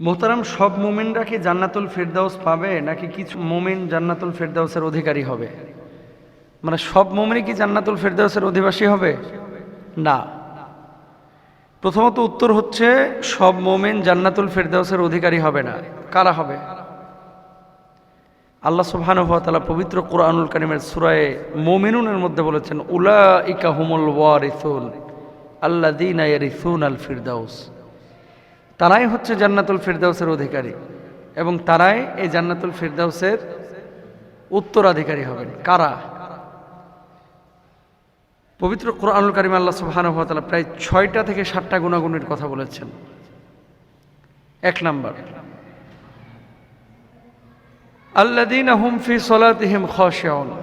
মোহতারাম, সব মোমেনরা কি জান্নাতুল ফেরদাউস পাবে, নাকি কিছু মোমেন জান্নাতুল ফেরদাউসের অধিকারী হবে? মানে সব মোমেনই কি জান্নাতুল ফেরদাউসের অধিবাসী হবে? না। প্রথমত উত্তর হচ্ছে, সব মোমেন জান্নাতুল ফেরদাউসের অধিকারী হবে না। কারা হবে? আল্লাহ তাআলা পবিত্র কোরআনুল কারিমের সূরায়ে মুমিনুনের মধ্যে বলেছেন উলা উলাইকা হুমুল ওয়ারিসুন, আল্লাযীনা আল ফিরদাউস। তারাই হচ্ছে জান্নাতুল ফিরদাউসের অধিকারী এবং তারাই এই জান্নাতুল ফিরদাউসের উত্তরাধিকারী হবেন। কারা? পবিত্র কোরআনুল কারিম আল্লাহ তাআলা প্রায় ছয়টা থেকে সাতটা গুণাগুণের কথা বলেছেন। এক নাম্বার। আল্লাদিন হুম ফি সলাতিহিম খশিউন।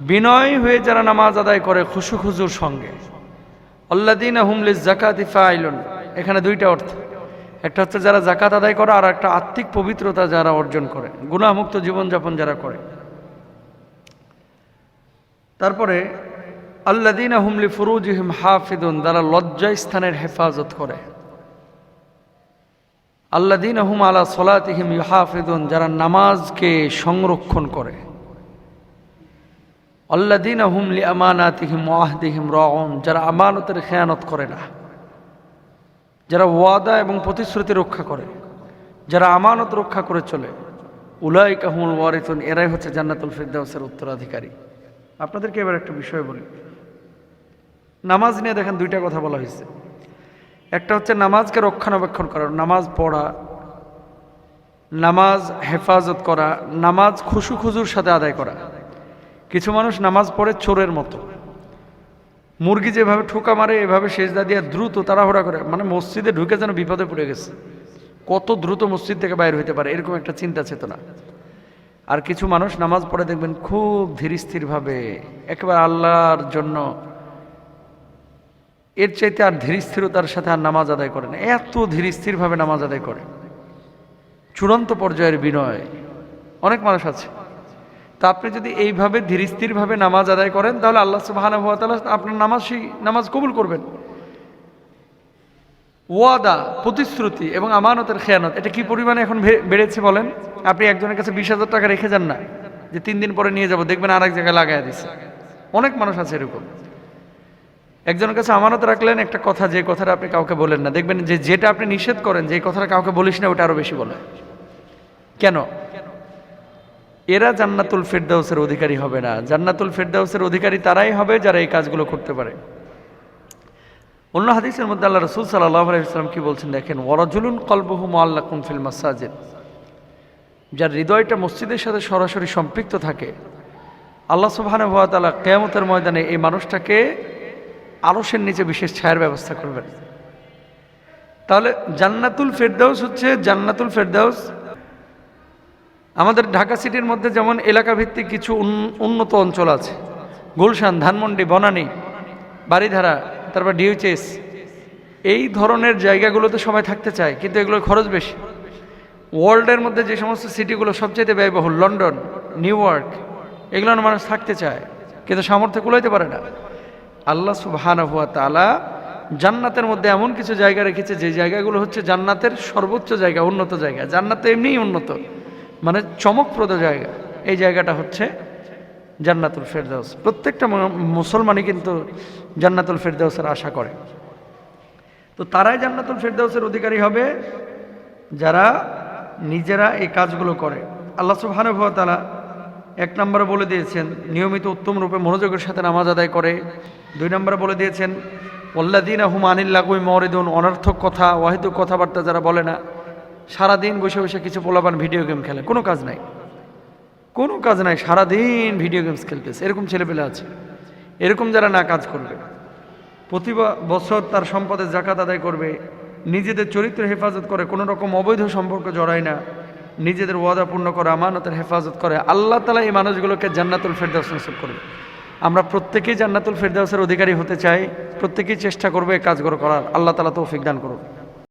বিনয় হয়ে যারা নামাজ আদায় করে খুশু খুজুর সঙ্গে। আল্লাদিন হুম লিজ জাকাতি ফাইলুন। এখানে দুইটা অর্থ। একটা হচ্ছে যারা জাকাত আদায় করে, আর একটা আত্মিক পবিত্রতা যারা অর্জন করে গুণামুক্ত জীবনযাপন যারা করে। তারপরে আল্লাদিন হুমলি ফুরুজিহিম হাফিদুন যারা লজ্জা স্থানের হেফাজত করে। আল্লাদিন হুম আলা সলাতিহিম ইহাফিদুন যারা নামাজকে সংরক্ষণ করে। আল্লাদিন হুম লি আমানাতিহিম ওয়াহদিহিম রন যারা আমানতের খেয়ানত করে না। যারা ওয়াদা এবং প্রতিশ্রুতি রক্ষা করে, যারা আমানত রক্ষা করে চলে উলাই কাহুল ওয়ারিতুন এরাই হচ্ছে জান্নাতুল ফিরদাউসের উত্তরাধিকারী। আপনাদেরকে এবার একটা বিষয় বলি। নামাজ নিয়ে দেখেন দুইটা কথা বলা হয়েছে। একটা হচ্ছে নামাজকে রক্ষণাবেক্ষণ করা, নামাজ পড়া, নামাজ হেফাজত করা, নামাজ খুশু খুজুর সাথে আদায় করা। কিছু মানুষ নামাজ পড়ে চোরের মতো। মুরগি যেভাবে ঠোকা মারে, এভাবে সেজদা দিয়ে দ্রুত তাড়াহুড়া করে মানে মসজিদে ঢুকে যেন বিপদে পড়ে গেছে। কত দ্রুত মসজিদ থেকে বাইর হইতে পারে, এরকম একটা চিন্তা চেতনা। আর কিছু মানুষ নামাজ পড়ে দেখবেন খুব ধীরস্থিরভাবে একেবারে আল্লাহর জন্য। এর চাইতে আর ধীরস্থিরতার সাথে আর নামাজ আদায় করে না, এত ধীরস্থিরভাবে নামাজ আদায় করে। চূড়ান্ত পর্যায়ের বিনয়। অনেক মানুষ আছে। তা আপনি যদি এইভাবে ধীরস্থিরভাবে নামাজ আদায় করেন, তাহলে আল্লাহ সুবাহানা তাআলা আপনার নামাজ সেই নামাজ কবুল করবেন। ওয়াদা, প্রতিশ্রুতি এবং আমানতের খেয়ানত, এটা কি পরিমাণে এখন বেড়েছে বলেন? আপনি একজনের কাছে বিশ হাজার টাকা রেখে যান না, যে তিন দিন পরে নিয়ে যাব, দেখবেন আর এক জায়গায় লাগাই দিচ্ছে অনেক মানুষ আছে এরকম। একজনের কাছে আমানত রাখলেন, একটা কথা, যে কথাটা আপনি কাউকে বলেন না। দেখবেন যে যেটা আপনি নিষেধ করেন, যে কথাটা কাউকে বলিস না, ওটা আরও বেশি বলে কেন? এরা জান্নাতুল ফেরদাউসের অধিকারী হবে না। জান্নাতুল ফেরদাউসের অধিকারী তারাই হবে যারা এই কাজগুলো করতে পারে। অন্য হাদিসের মধ্যে আল্লাহ রসুল সাল্লাহ আলাইসালাম কি বলছেন দেখেন, ওয়ারাজুলুন কলবহু মোয়াল্লাকুম ফিল মাসাজিদ। যার হৃদয়টা মসজিদের সাথে সরাসরি সম্পৃক্ত থাকে, আল্লাহ সুবহানে তালা কেয়ামতের ময়দানে এই মানুষটাকে আরসের নিচে বিশেষ ছায়ার ব্যবস্থা করবেন। তাহলে জান্নাতুল ফেরদাউস হচ্ছে জান্নাতুল ফেরদাউস আমাদের ঢাকা সিটির মধ্যে যেমন এলাকা ভিত্তিক কিছু উন্নত অঞ্চল আছে, গুলশান, ধানমন্ডি, বনানী বাড়িধারা তারপর ডিউচেস এই ধরনের জায়গাগুলোতে সবাই থাকতে চায়, কিন্তু এগুলোর খরচ বেশি। ওয়ার্ল্ডের মধ্যে যে সমস্ত সিটিগুলো সবচেয়ে ব্যয়বহুল, লন্ডন, নিউ ইয়র্ক এগুলোর মানুষ থাকতে চায়, কিন্তু সামর্থ্য কুলাইতে পারে না। আল্লাহ সুবহানাহু ওয়া তাআলা জান্নাতের মধ্যে এমন কিছু জায়গা রেখেছে, যে জায়গাগুলো হচ্ছে জান্নাতের সর্বোচ্চ জায়গা, উন্নত জায়গা। জান্নাত এমনিই উন্নত। মানে চমকপ্রদ জায়গা। এই জায়গাটা হচ্ছে জান্নাতুল ফেরদাউস। প্রত্যেকটা মুসলমানই কিন্তু জান্নাতুল ফেরদাউসের আশা করে। তো তারাই জান্নাতুল ফেরদাউসের অধিকারী হবে যারা নিজেরা এই কাজগুলো করে। আল্লাহ তাআলা এক নম্বরে বলে দিয়েছেন, নিয়মিত উত্তম রূপে মনোযোগের সাথে নামাজ আদায় করে। দুই নম্বরে বলে দিয়েছেন ওল্লাদিন হুম আনিল্লাগুই মরিদুন অনর্থক কথা ওয়াহিদুক কথাবার্তা যারা বলে না। সারাদিন বসে বসে কিছু পোলাপান ভিডিও গেম খেলে। কোনো কাজ নাই। কোনো কাজ নাই, সারাদিন ভিডিও গেমস খেলতেছে। এরকম ছেলেপেলে আছে। এরকম যারা না কাজ করবে। প্রতি বছর তার সম্পদের জাকাত আদায় করবে। নিজেদের চরিত্র হেফাজত করে, কোনো রকম অবৈধ সম্পর্ক জড়ায় না। নিজেদের ওয়াদা পূর্ণ করে, আমানতের হেফাজত করে। আল্লাহ তালা এই মানুষগুলোকে জান্নাতুল ফেরদাউস নসিব করবে। আমরা প্রত্যেকেই জান্নাতুল ফেরদাউসের অধিকারী হতে চাই। প্রত্যেকেই চেষ্টা করবে এই কাজগুলো করার। আল্লাহ তালা তৌফিক দান করুন